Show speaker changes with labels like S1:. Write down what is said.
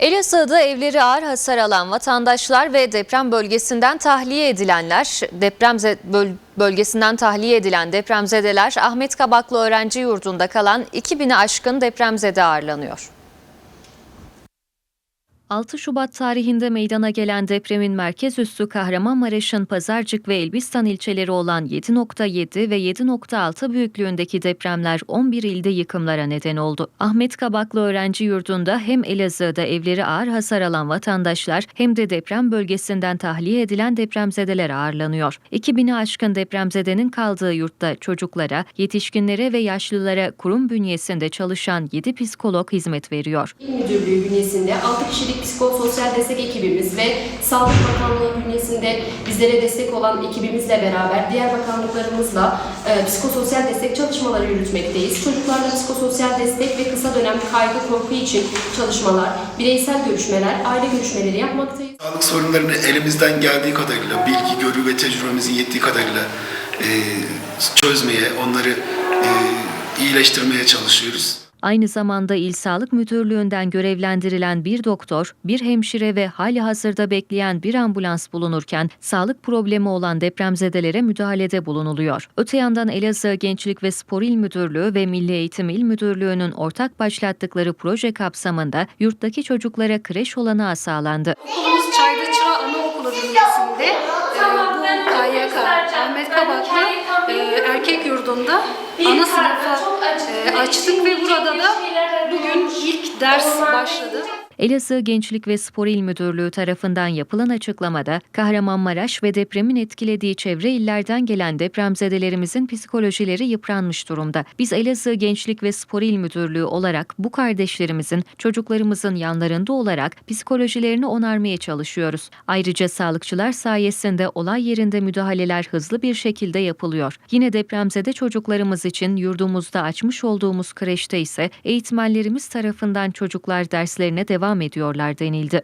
S1: Elazığ'da evleri ağır hasar alan vatandaşlar ve deprem bölgesinden tahliye edilenler, deprem böl- bölgesinden tahliye edilen depremzedeler Ahmet Kabaklı Öğrenci Yurdu'nda kalan 2000'i aşkın depremzede ağırlanıyor. 6 Şubat tarihinde meydana gelen depremin merkez üssü Kahramanmaraş'ın Pazarcık ve Elbistan ilçeleri olan 7.7 ve 7.6 büyüklüğündeki depremler 11 ilde yıkımlara neden oldu. Ahmet Kabaklı Öğrenci Yurdu'nda hem Elazığ'da evleri ağır hasar alan vatandaşlar hem de deprem bölgesinden tahliye edilen depremzedeler ağırlanıyor. 2000'i aşkın depremzedenin kaldığı yurtta çocuklara, yetişkinlere ve yaşlılara kurum bünyesinde çalışan 7 psikolog hizmet veriyor.
S2: Müdürlüğü bünyesinde 6 kişilik psikososyal destek ekibimiz ve Sağlık Bakanlığı bünyesinde bizlere destek olan ekibimizle beraber diğer bakanlıklarımızla e, psikososyal destek çalışmaları yürütmekteyiz. Çocuklarla psikososyal destek ve kısa dönem kaygı korku için çalışmalar, bireysel görüşmeler, aile görüşmeleri yapmaktayız.
S3: Sağlık sorunlarını elimizden geldiği kadarıyla, bilgi, görü ve tecrübemizin yettiği kadarıyla e, çözmeye, onları e, iyileştirmeye çalışıyoruz.
S1: Aynı zamanda İl Sağlık Müdürlüğü'nden görevlendirilen bir doktor, bir hemşire ve hali hazırda bekleyen bir ambulans bulunurken sağlık problemi olan depremzedelere müdahalede bulunuluyor. Öte yandan Elazığ Gençlik ve Spor İl Müdürlüğü ve Milli Eğitim İl Müdürlüğü'nün ortak başlattıkları proje kapsamında yurttaki çocuklara kreş olanağı sağlandı.
S4: Okulumuz Çaylıçıra Anaokulu bünyesinde e, bu KYK Ahmet Kabaklı e, erkek yurdunda ana sınıfa e, açtık ve burada da bugün ilk ders başladı.
S1: Elazığ Gençlik ve Spor İl Müdürlüğü tarafından yapılan açıklamada Kahramanmaraş ve depremin etkilediği çevre illerden gelen depremzedelerimizin psikolojileri yıpranmış durumda. Biz Elazığ Gençlik ve Spor İl Müdürlüğü olarak bu kardeşlerimizin, çocuklarımızın yanlarında olarak psikolojilerini onarmaya çalışıyoruz. Ayrıca sağlıkçılar sayesinde olay yerinde müdahaleler hızlı bir şekilde yapılıyor. Yine depremzede çocuklarımız için yurdumuzda açmış olduğumuz kreşte ise eğitmenlerimiz tarafından çocuklar derslerine devam ediyorlar denildi.